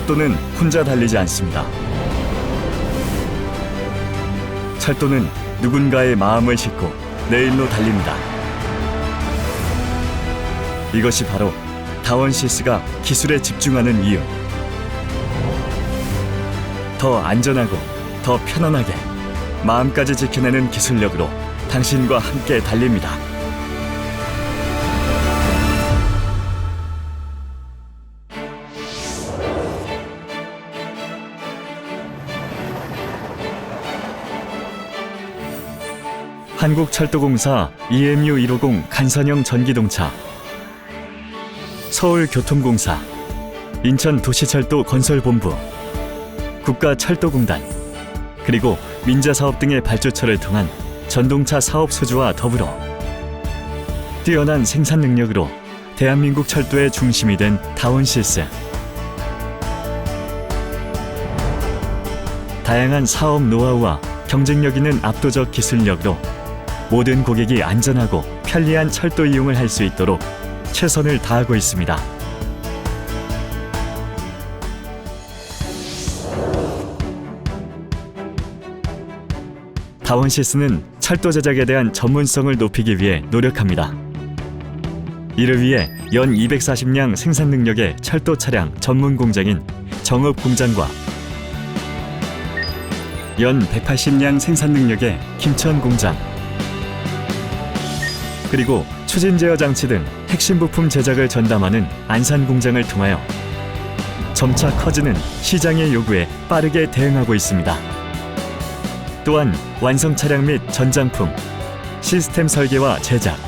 철도는 혼자 달리지 않습니다. 철도는 누군가의 마음을 싣고 내 일로 달립니다. 이것이 바로 다원시스가 기술에 집중하는 이유. 더 안전하고 더 편안하게 마음까지 지켜내는 기술력으로 당신과 함께 달립니다. 한국철도공사 EMU 150 간선형 전기동차. 서울교통공사 인천도시철도 건설본부 국가철도공단 그리고 민자사업 등의 발주처를 통한 전동차 사업 소주와 더불어 뛰어난 생산 능력으로 대한민국 철도의 중심이 된 다원시스 다양한 사업 노하우와 경쟁력 있는 압도적 기술력으로 모든 고객이 안전하고 편리한 철도 이용을 할 수 있도록 최선을 다하고 있습니다. 다원시스는 철도 제작에 대한 전문성을 높이기 위해 노력합니다. 이를 위해 연 240량 생산 능력의 철도 차량 전문 공장인 정읍 공장과 연 180량 생산 능력의 김천 공장 그리고 추진 제어 장치 등 핵심 부품 제작을 전담하는 안산 공장을 통하여 점차 커지는 시장의 요구에 빠르게 대응하고 있습니다. 또한 완성 차량 및 전장품, 시스템 설계와 제작,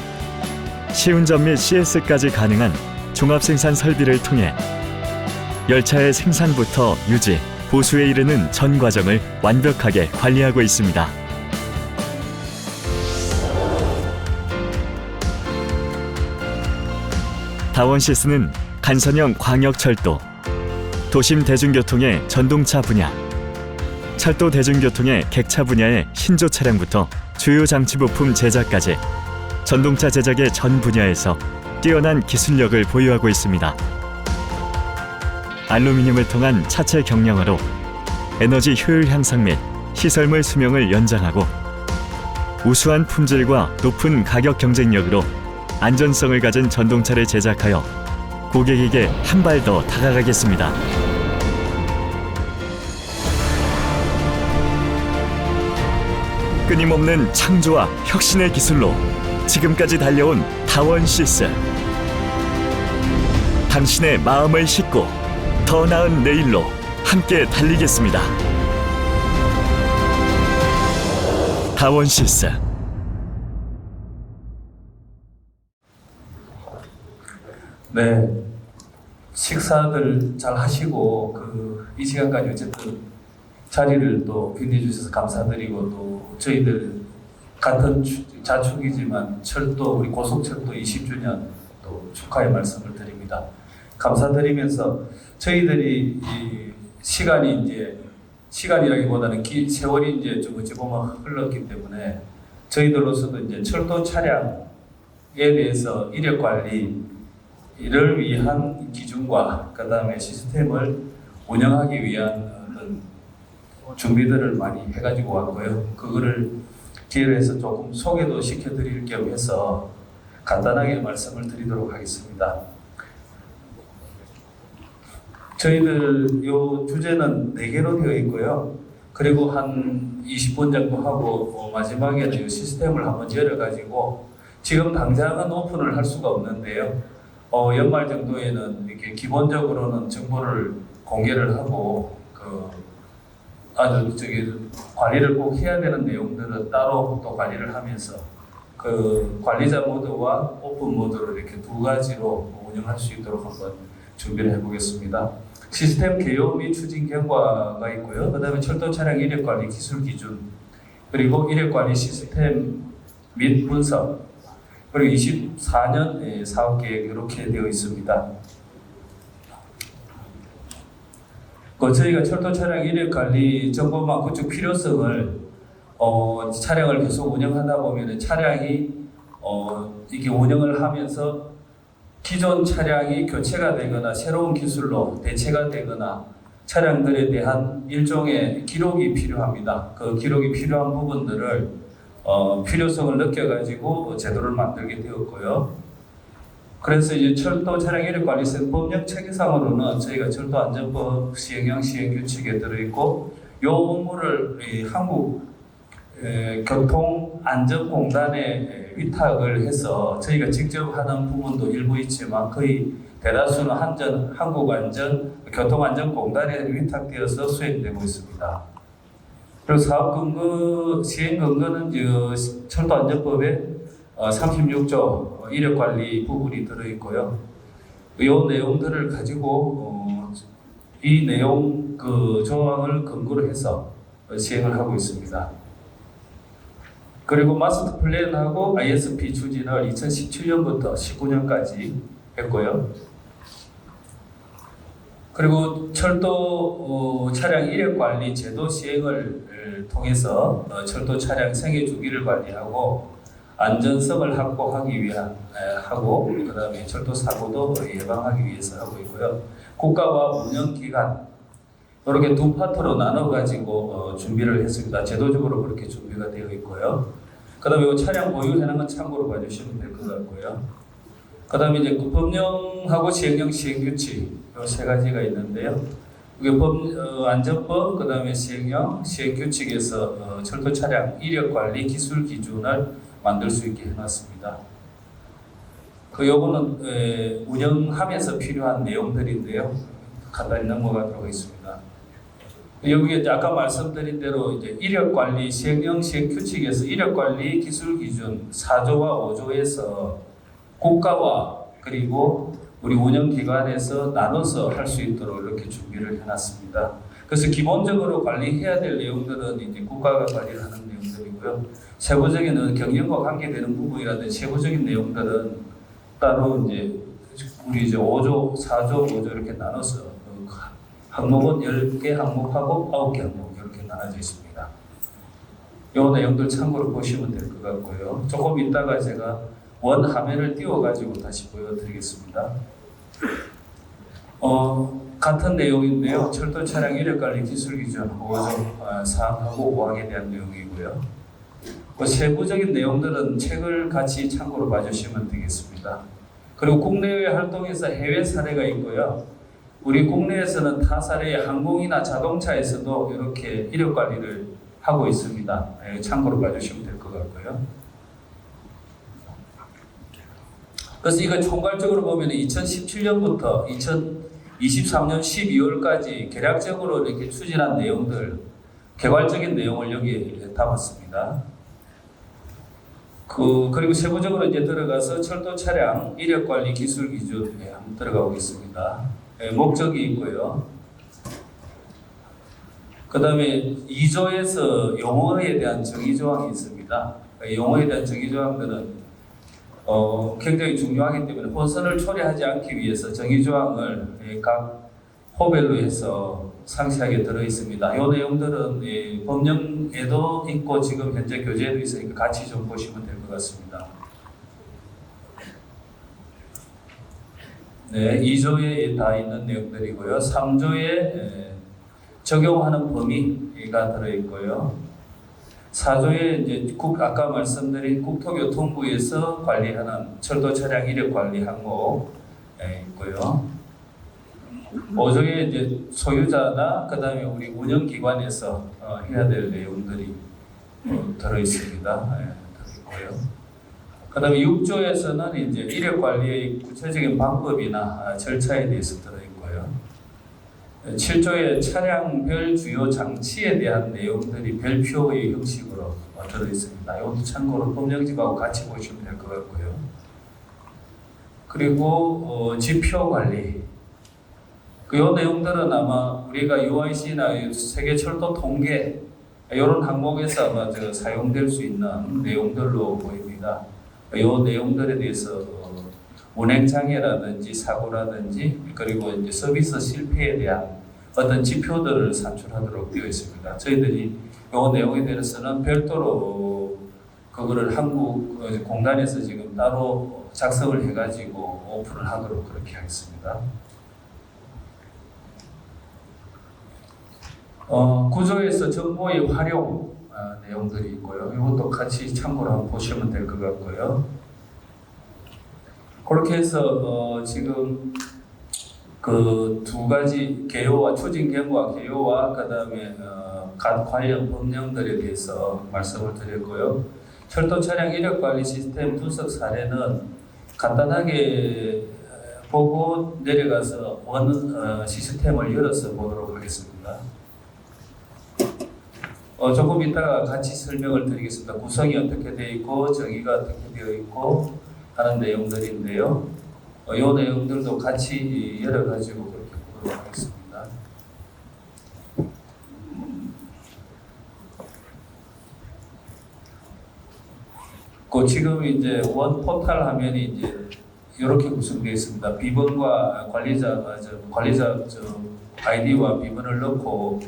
시운전 및 CS까지 가능한 종합 생산 설비를 통해 열차의 생산부터 유지, 보수에 이르는 전 과정을 완벽하게 관리하고 있습니다. 다원시스는 간선형 광역철도, 도심 대중교통의 전동차 분야, 철도 대중교통의 객차 분야의 신조 차량부터 주요 장치 부품 제작까지 전동차 제작의 전 분야에서 뛰어난 기술력을 보유하고 있습니다. 알루미늄을 통한 차체 경량화로 에너지 효율 향상 및 시설물 수명을 연장하고 우수한 품질과 높은 가격 경쟁력으로 안전성을 가진 전동차를 제작하여 고객에게 한 발 더 다가가겠습니다. 끊임없는 창조와 혁신의 기술로 지금까지 달려온 다원 시스. 당신의 마음을 싣고 더 나은 내일로 함께 달리겠습니다. 다원 시스. 네. 식사들 잘 하시고 그 이 시간까지 어쨌든 자리를 또 빛내 주셔서 감사드리고 또 저희들 같은 추- 자축이지만 철도 우리 고속철도 20주년 또 축하의 말씀을 드립니다. 감사드리면서 저희들이 이 시간이 이제 시간이라기보다는 기, 세월이 이제 좀 어찌 보면 흘렀기 때문에 저희들로서도 이제 철도 차량에 대해서 이력 관리 이를 위한 기준과 그 다음에 시스템을 운영하기 위한 준비들을 많이 해가지고 왔고요. 그거를 기회로 해서 조금 소개도 시켜드릴 겸 해서 간단하게 말씀을 드리도록 하겠습니다. 저희들 요 주제는 네 개로 되어 있고요. 그리고 한 20분 정도 하고 어, 마지막에는 이 시스템을 한번 열어가지고 지금 당장은 오픈을 할 수가 없는데요. 어, 연말 정도에는 이렇게 기본적으로는 정보를 공개를 하고 그 아주 저기 관리를 꼭 해야 되는 내용들은 따로 또 관리를 하면서 그 관리자 모드와 오픈 모드를 이렇게 두 가지로 운영할 수 있도록 한번 준비를 해보겠습니다. 시스템 개요 및 추진 경과가 있고요. 그 다음에 철도 차량 이력 관리 기술 기준 그리고 이력 관리 시스템 및 분석 그리고 24년 사업 계획 이렇게 되어 있습니다. 그 저희가 철도 차량 이력 관리 정보망 구축 필요성을 어, 차량을 계속 운영하다 보면 차량이 어, 이게 운영을 하면서 기존 차량이 교체가 되거나 새로운 기술로 대체가 되거나 차량들에 대한 일종의 기록이 필요합니다. 그 기록이 필요한 부분들을 어, 필요성을 느껴가지고 제도를 만들게 되었고요. 그래서 이제 철도 차량 이력 관리세 법령 체계상으로는 저희가 철도 안전법 시행령 시행 규칙에 들어있고 요 업무를 이 한국 에, 교통안전공단에 위탁을 해서 저희가 직접 하는 부분도 일부 있지만 거의 대다수는 한전 한국안전 교통안전공단에 위탁되어서 수행되고 있습니다. 그리고 사업 근거 시행 근거는 저 철도 안전법에 어, 36조 이력 관리 부분이 들어 있고요. 이 내용들을 가지고 어, 이 내용 그 조항을 근거로 해서 어, 시행을 하고 있습니다. 그리고 마스터 플랜하고 ISP 추진을 2017년부터 19년까지 했고요. 그리고 철도 어, 차량 이력 관리 제도 시행을 에, 통해서 어, 철도 차량 생애 주기를 관리하고 안전성을 확보하기 위한 에, 하고 그다음에 철도 사고도 예방하기 위해서 하고 있고요. 국가와 운영 기관 이렇게 두 파트로 나눠 가지고 어, 준비를 했습니다. 제도적으로 그렇게 준비가 되어 있고요. 그다음에 이 차량 보유하는 건 참고로 봐주시면 될 것 같고요. 그다음에 이제 그 법령하고 시행령 시행규칙 이 세 가지가 있는데요. 이게 법 어, 안전법 그 다음에 시행령 시행규칙에서 어, 철도 차량 이력 관리 기술 기준을 만들 수 있게 해놨습니다. 그 요거는 에, 운영하면서 필요한 내용들인데요. 간단히 넘어가도록 하겠습니다. 여기에 이제 아까 말씀드린 대로 이제 이력 관리 시행령 시행 규칙에서 이력 관리 기술 기준 4조와 5조에서 국가와 그리고 우리 운영 기관에서 나눠서 할 수 있도록 이렇게 준비를 해놨습니다. 그래서 기본적으로 관리해야 될 내용들은 이제 국가가 관리를 하는 내용들이고요. 세부적인 경영과 관계되는 부분이라든지 세부적인 내용들은 따로 이제 우리 이제 5조, 4조, 5조 이렇게 나눠서 그 항목은 10개 항목하고 9개 항목 이렇게 나눠져 있습니다. 요 내용들 참고로 보시면 될 것 같고요. 조금 이따가 제가 원 화면을 띄워가지고 다시 보여드리겠습니다. 어, 같은 내용인데요. 철도 차량 이력 관리 기술 기준 5조 아, 4하고 5항에 대한 내용이고요. 그 세부적인 내용들은 책을 같이 참고로 봐주시면 되겠습니다. 그리고 국내외 활동에서 해외 사례가 있고요. 우리 국내에서는 타 사례의 항공이나 자동차에서도 이렇게 이력 관리를 하고 있습니다. 예, 참고로 봐주시면 될 것 같고요. 그래서 이거 총괄적으로 보면 2017년부터 2023년 12월까지 계략적으로 이렇게 추진한 내용들, 개괄적인 내용을 여기에 담았습니다. 그 그리고 세부적으로 이제 들어가서 철도 차량 이력 관리 기술 기준에 한번 들어가고 있습니다. 예, 목적이 있고요. 그 다음에 2조에서 용어에 대한 정의 조항이 있습니다. 그 용어에 대한 정의 조항들은 어, 굉장히 중요하기 때문에 혼선을 초래하지 않기 위해서 정의 조항을 예, 각 호별로 해서 상세하게 들어 있습니다. 이 내용들은 예, 법령에도 있고 지금 현재 교재에도 있으니까 같이 좀 보시면 될 것 같습니다. 네, 2조에 다 있는 내용들이고요. 3조에 적용하는 범위가 들어 있고요. 4조에 이제 국 아까 말씀드린 국토교통부에서 관리하는 철도 차량 이력 관리 항목 에 있고요. 5조에 이제 소유자나 그다음에 우리 운영 기관에서 어, 해야 될 내용들이 어, 들어 있습니다. 예, 있고요. 그다음에 6조에서는 이제 이력 관리의 구체적인 방법이나 아, 절차에 대해서 들어. 7조의 차량별 주요 장치에 대한 내용들이 별표의 형식으로 어, 들어 있습니다. 이것도 참고로 법령집하고 같이 보시면 될 것 같고요. 그리고 어, 지표 관리. 그 요 내용들은 아마 우리가 UIC나 세계 철도 통계 이런 항목에서 아마 저 사용될 수 있는 내용들로 보입니다. 이 내용들에 대해서 어, 운행 장애라든지 사고라든지 그리고 이제 서비스 실패에 대한 어떤 지표들을 산출하도록 되어 있습니다. 저희들이 이 내용에 대해서는 별도로 그거를 한국 어, 공단에서 지금 따로 작성을 해가지고 오픈을 하도록 그렇게 하겠습니다. 어, 구조에서 정보의 활용 아, 내용들이 있고요. 이것도 같이 참고로 보시면 될 것 같고요. 그렇게 해서 어, 지금 그 두 가지 개요와 추진 계획과 개요와 그다음에 어, 각 관련 법령들에 대해서 말씀을 드렸고요. 철도 차량 이력 관리 시스템 분석 사례는 간단하게 어, 보고 내려가서 원 어, 시스템을 열어서 보도록 하겠습니다. 어, 조금 이따가 같이 설명을 드리겠습니다. 구성이 어떻게 되어 있고 정의가 어떻게 되어 있고 하는 내용들인데요. 어, 이 내용들도 같이 열어가지고 그렇게 보도록 하겠습니다. 그 지금 이제 원 포탈 화면이 이제 이렇게 구성되어 있습니다. 비번과 관리자 아, 저 관리자 저 아이디와 비번을 넣고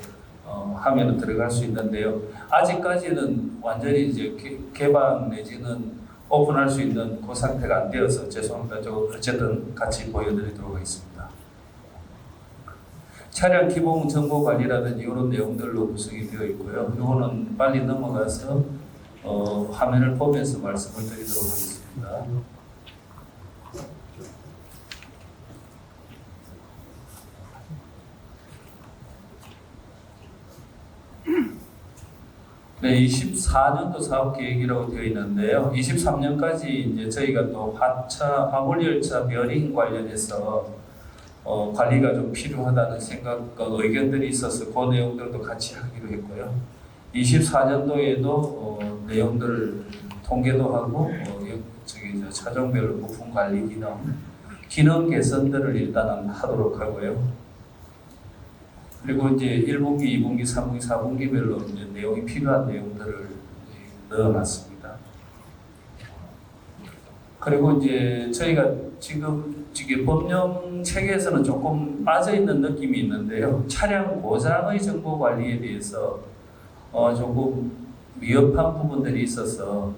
어, 하면 들어갈 수 있는데요. 아직까지는 완전히 이제 개, 개방 내지는 오픈할 수 있는 그 상태가 안 되어서 죄송합니다. 저 어쨌든 같이 보여드리도록 하겠습니다. 차량 기본 정보 관리라든지 이런 내용들로 구성이 되어 있고요. 이거는 빨리 넘어가서 어, 화면을 보면서 말씀을 드리도록 하겠습니다. 네, 24년도 사업 계획이라고 되어 있는데요. 23년까지 이제 저희가 또 화차 화물열차 베어링 관련해서 어, 관리가 좀 필요하다는 생각과 의견들이 있어서 그 내용들도 같이 하기로 했고요. 24년도에도 어, 내용들을 통계도 하고 어, 여- 저기 저 차종별로 부품 관리 기능 기능 개선들을 일단은 하도록 하고요. 그리고 이제 1분기, 2분기, 3분기, 4분기별로 이제 내용이 필요한 내용들을 넣어놨습니다. 그리고 이제 저희가 지금 지금 법령 체계에서는 조금 빠져 있는 느낌이 있는데요. 차량 고장의 정보 관리에 대해서 어 조금 위협한 부분들이 있어서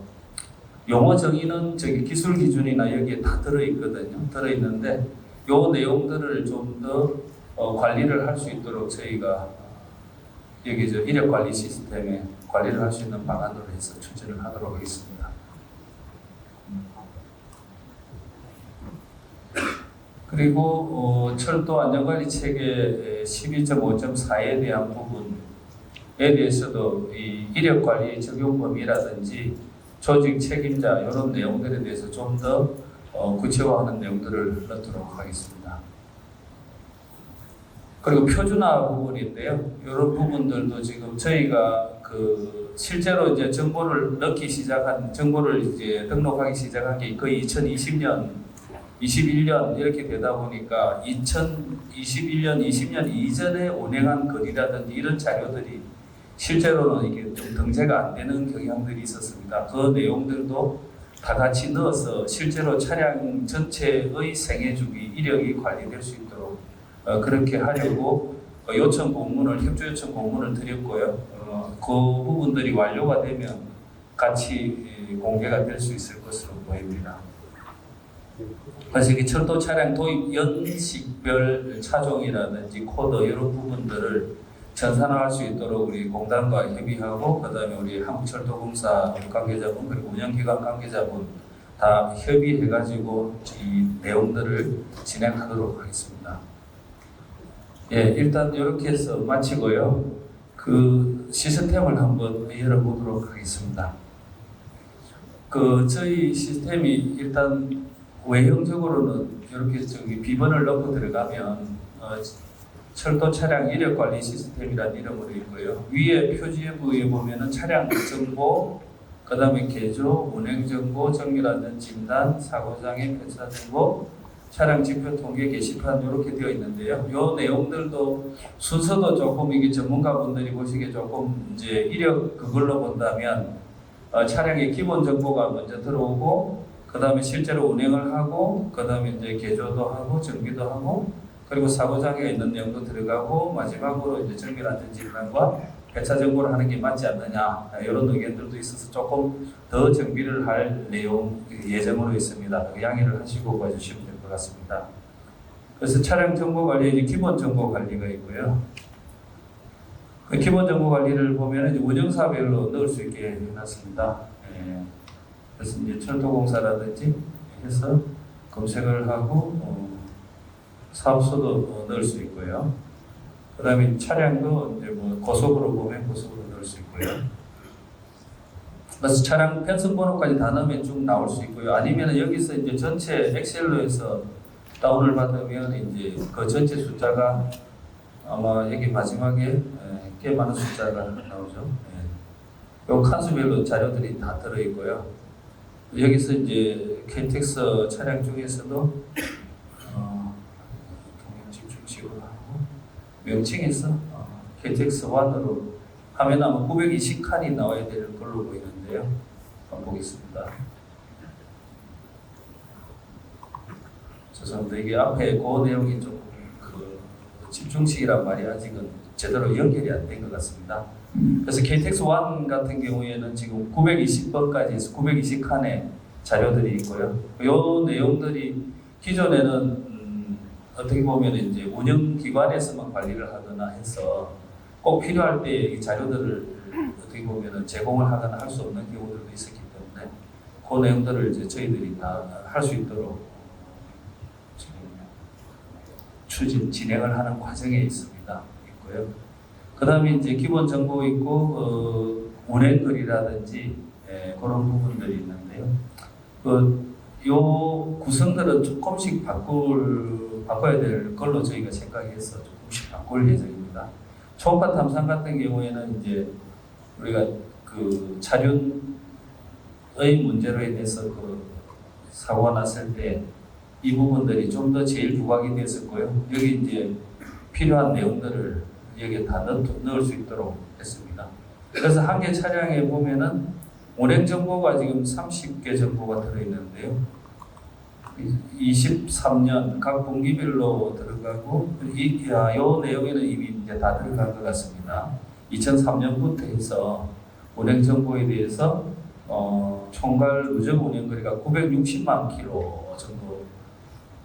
용어 정의는 저기 기술 기준이나 여기에 다 들어 있거든요. 들어 있는데 요 내용들을 좀더 어, 관리를 할 수 있도록 저희가 여기 저 이력 관리 시스템에 관리를 할 수 있는 방안으로 해서 추진을 하도록 하겠습니다. 그리고 어, 철도 안전관리 체계 12.5.4에 대한 부분에 대해서도 이 이력 관리 적용 범위라든지 조직 책임자 이런 내용들에 대해서 좀더 어, 구체화하는 내용들을 넣도록 하겠습니다. 그리고 표준화 부분인데요. 이런 부분들도 지금 저희가 그 실제로 이제 정보를 넣기 시작한 정보를 이제 등록하기 시작한 게 거의 2020년, 21년 이렇게 되다 보니까 2021년, 20년 이전에 운행한 거리라든지 이런 자료들이 실제로는 이게 좀 등재가 안 되는 경향들이 있었습니다. 그 내용들도 다 같이 넣어서 실제로 차량 전체의 생애 주기 이력이 관리될 수 있도록 어, 그렇게 하려고 어, 요청 공문을 협조 요청 공문을 드렸고요. 어, 그 부분들이 완료가 되면 같이 예, 공개가 될 수 있을 것으로 보입니다. 그래서 이 철도 차량 도입 연식별 차종이라든지 코드 이런 부분들을 전산화할 수 있도록 우리 공단과 협의하고 그다음에 우리 한국철도공사 관계자분 그리고 운영기관 관계자분 다 협의해가지고 이 내용들을 진행하도록 하겠습니다. 예, 일단 이렇게 해서 마치고요. 그 시스템을 한번 열어보도록 하겠습니다. 그 저희 시스템이 일단 외형적으로는 이렇게 저기 비번을 넣고 들어가면 어, 철도 차량 이력 관리 시스템이라는 이름으로 있고요. 위에 표지부에 보면은 차량 정보, 그다음에 개조, 운행 정보, 정밀 안전 진단, 사고 장애 편차 정보, 차량 지표 통계 게시판 이렇게 되어 있는데요. 요 내용들도 순서도 조금 이게 전문가분들이 보시기에 조금 이제 이력 그걸로 본다면 어, 차량의 기본 정보가 먼저 들어오고 그 다음에 실제로 운행을 하고 그 다음에 이제 개조도 하고 정비도 하고 그리고 사고 장애가 있는 내용도 들어가고 마지막으로 이제 정밀 안전 진단과 배차 정보를 하는 게 맞지 않느냐 이런 의견들도 있어서 조금 더 정비를 할 내용 예정으로 있습니다. 그 양해를 하시고 봐주시면 될 것 같습니다. 그래서 차량 정보 관리 이제 기본 정보 관리가 있고요. 그 기본 정보 관리를 보면 운영사별로 넣을 수 있게 해놨습니다. 예. 그래서 이제 철도공사라든지 해서 검색을 하고 어, 사업소도 어, 넣을 수 있고요. 그 다음에 차량도 이제 뭐 고속으로 보면 고속으로 넣을 수 있고요. 그래서 차량 편성 번호까지 다 넣으면 쭉 나올 수 있고요. 아니면 여기서 이제 전체 엑셀로 해서 다운을 받으면 이제 그 전체 숫자가 아마 여기 마지막에 에, 꽤 많은 숫자가 나오죠. 예. 요 칸수별로 자료들이 다 들어 있고요. 여기서 이제 KTX 차량 중에서도 어, 명칭에서 어, KTX 1으로 하면 아마 920칸이 나와야 될 걸로 보이는 데요. 한번 보겠습니다. 죄송합니다. 이게 앞에 그 내용이 조금 그 집중식이란 말이 아직은 제대로 연결이 안 된 것 같습니다. 그래서 KTX 1 같은 경우에는 지금 920번까지 해서 920칸의 자료들이 있고요. 이 내용들이 기존에는 음, 어떻게 보면 이제 운영기관에서만 관리를 하거나 해서 꼭 필요할 때 이 자료들을 어떻게 보면 제공을 하거나 할 수 없는 경우들도 있었기 때문에 그 내용들을 이제 저희들이 다 할 수 있도록 지금 추진 진행을 하는 과정에 있습니다. 있고요. 그다음에 이제 기본 정보 있고 어, 운행글이라든지 예, 그런 부분들이 있는데요. 그요 구성들은 조금씩 바꿀 바꿔야 될 걸로 저희가 생각해서 조금씩 바꿀 예정입니다. 초음파 탐사 같은 경우에는 이제 우리가 그 차륜의 문제로 인해서 그 사고가 났을 때 이 부분들이 좀 더 제일 부각이 됐었고요. 여기 이제 필요한 내용들을 여기에 다 넣, 넣을 수 있도록 했습니다. 그래서 한 개 차량에 보면은 운행 정보가 지금 30개 정보가 들어있는데요. 23년 각 분기별로 들어가고 이, 야, 요 내용에는 이미 이제 다 들어간 것 같습니다. 2003년부터 해서 운행 정보에 대해서 어, 총괄 누적 운행 거리가 960만 킬로 정도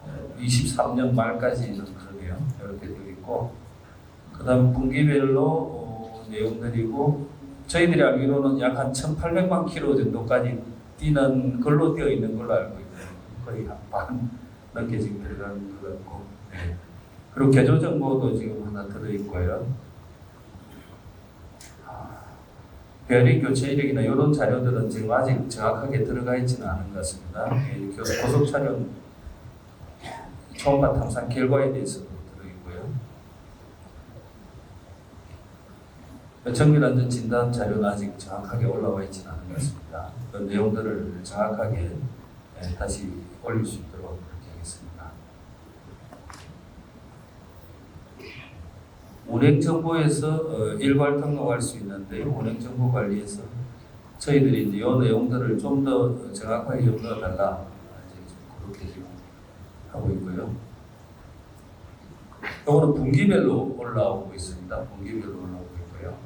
어, 23년 말까지는 그러네요. 이렇게 되어 있고 그 다음 분기별로 어, 내용들이고 저희들이 알기로는 약 한 1,800만 킬로 정도까지 뛰는 걸로 되어 있는 걸로 알고 있어요. 거의 한반 넘게 지금 들어가는 것 같고 네. 그리고 개조 정보도 지금 하나 들어 있고요. 아, 배터리 교체 이력이나 이런 자료들은 지금 아직 정확하게 들어가 있지는 않은 것 같습니다. 예, 교- 고속 촬영 초음파 탐사 결과에 대해서도 들어 있고요. 정밀안전 진단 자료는 아직 정확하게 올라와 있지는 않은 것 같습니다. 그 내용들을 정확하게 예, 다시 올릴 수 있도록 그렇게 하겠습니다. 운행 정보에서 어, 일괄 등록할 수 있는데요. 운행 정보 관리에서 저희들이 이 내용들을 좀 더 정확하게 염두에 달라 이제 그렇게 지금 하고 있고요. 이거는 분기별로 올라오고 있습니다. 분기별로 올라오고 있고요.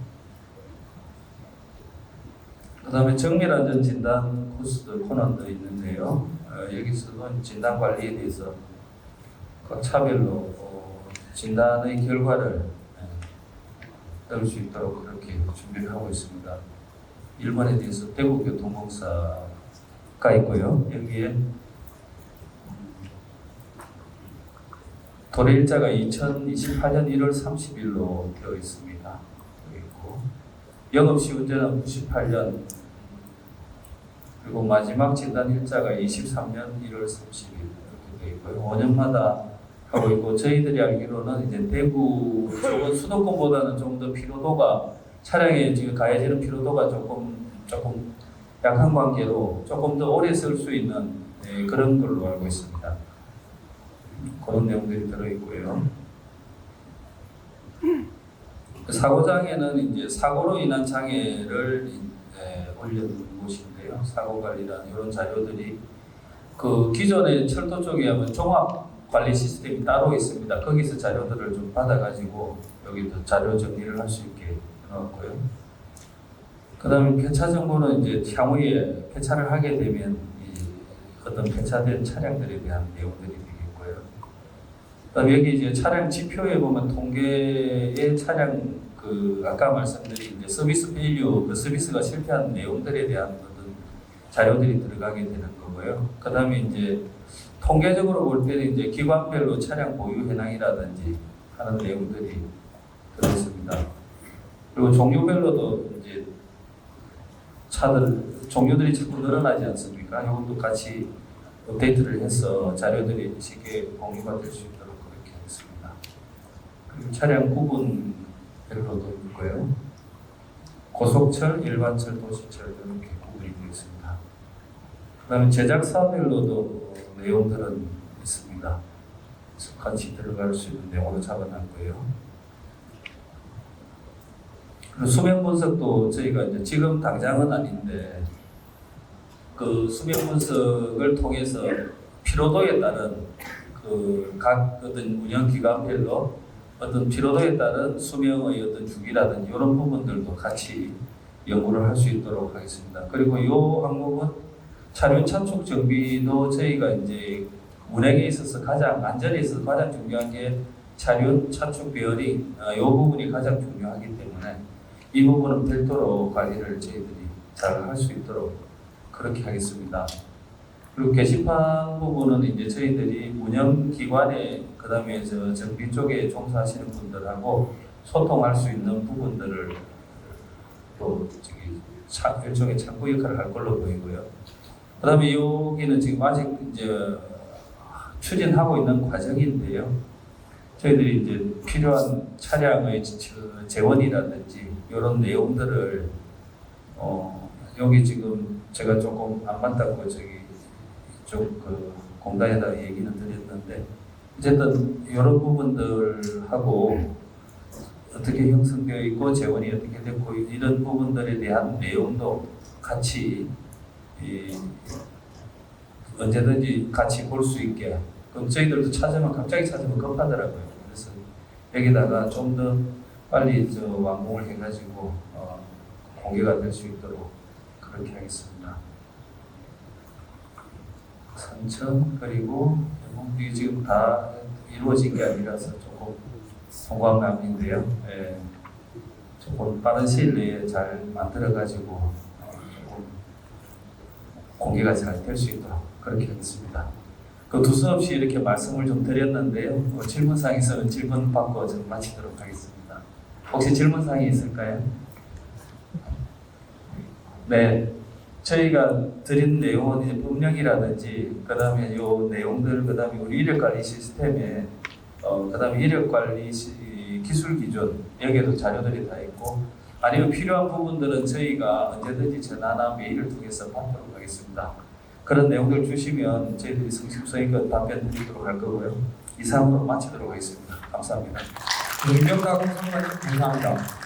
그 다음에 정밀안전 진단 코스 코너도 있는데요. 어, 여기서도 진단 관리에 대해서 각 차별로 어, 진단의 결과를 예, 넣을 수 있도록 그렇게 준비를 하고 있습니다. 1번에 대해서 대구교통공사가 있고요. 여기에 음, 도래 일자가 2028년 1월 30일로 되어 있습니다. 있고 영업시 운전은 98년 그리고 마지막 진단 일자가 23년 1월 30일 이렇게 되어 있고요. 5년마다 하고 있고 저희들이 알기로는 이제 대구 쪽은 수도권보다는 좀 더 피로도가 차량에 지금 가해지는 피로도가 조금 조금 약한 관계로 조금 더 오래 쓸 수 있는 예, 그런 걸로 알고 있습니다. 그런 내용들이 들어 있고요. 사고장에는 이제 사고로 인한 장애를 예, 올려둔 곳인데요. 사고 관리란 이런 자료들이 그 기존의 철도 쪽에 하면 종합 관리 시스템이 따로 있습니다. 거기서 자료들을 좀 받아가지고 여기도 자료 정리를 할 수 있게 나왔고요. 그 다음에 폐차 정보는 이제 향후에 폐차를 하게 되면 이 어떤 폐차된 차량들에 대한 내용들이 되겠고요. 그다음에 여기 이제 차량 지표에 보면 통계의 차량 그 아까 말씀드린 이제 서비스 페일류 그 서비스가 실패한 내용들에 대한 어떤 자료들이 들어가게 되는 거고요. 그다음에 이제 통계적으로 볼 때는 이제 기관별로 차량 보유 현황이라든지 하는 내용들이 들어있습니다. 그리고 종류별로도 이제 차들 종류들이 자꾸 늘어나지 않습니까? 이것도 같이 업데이트를 해서 자료들이 쉽게 공유가 될 수 있도록 그렇게 하겠습니다. 그리고 차량 구분별로도 있고요. 고속철, 일반철, 도시철 이렇게 구분이 되어 있습니다. 그 다음에 제작사별로도 내용들은 있습니다. 같이 들어갈 수 있는 내용으로 잡아놨고요. 그리고 수명 분석도 저희가 이제 지금 당장은 아닌데 그 수명 분석을 통해서 피로도에 따른 그 각 어떤 운영 기관별로 어떤 피로도에 따른 수명의 어떤 주기라든지 이런 부분들도 같이 연구를 할 수 있도록 하겠습니다. 그리고 이 항목은 차륜 차축 정비도 저희가 이제 운행에 있어서 가장 안전에 있어서 가장 중요한 게 차륜 차축 베어링 어, 이 부분이 가장 중요하기 때문에 이 부분은 별도로 관리를 저희들이 잘 할 수 있도록 그렇게 하겠습니다. 그리고 게시판 부분은 이제 저희들이 운영 기관에 그다음에 저 정비 쪽에 종사하시는 분들하고 소통할 수 있는 부분들을 또 저기 차, 일종의 창구 역할을 할 걸로 보이고요. 그 다음에 여기는 지금 아직 이제 추진하고 있는 과정인데요. 저희들이 이제 필요한 차량의 저- 재원이라든지 이런 내용들을 어 여기 지금 제가 조금 안 맞다고 저기 이쪽 그 공단에다 얘기는 드렸는데 어쨌든 이런 부분들하고 어떻게 형성되어 있고 재원이 어떻게 됐고 이런 부분들에 대한 내용도 같이 이 언제든지 같이 볼 수 있게 그럼 저희들도 찾으면 갑자기 찾으면 급하더라고요. 그래서 여기다가 좀 더 빨리 저 완공을 해가지고 어, 공개가 될 수 있도록 그렇게 하겠습니다. 선천 그리고 이게 지금 다 이루어진 게 아니라서 조금 송광남인데요. 예, 조금 빠른 시일 내에 잘 만들어 가지고 어, 조금 공개가 잘 될 수 있도록 그렇게 하겠습니다. 그 두서없이 이렇게 말씀을 좀 드렸는데요. 뭐 질문 사항 있으면 질문 받고 좀 마치도록 하겠습니다. 혹시 질문 사항이 있을까요? 네, 저희가 드린 내용은 이제 법령이라든지 그다음에 요 내용들 그다음에 우리 이력 관리 시스템에 어 그다음에 이력 관리 시- 기술 기준 여기에도 자료들이 다 있고 아니면 필요한 부분들은 저희가 언제든지 전화나 메일을 통해서 받도록 하겠습니다. 그런 내용들 주시면 저희들이 성심성의껏 답변 드리도록 할 거고요. 이상으로 마치도록 하겠습니다. 감사합니다. 임명가공 선관님 감사합니다.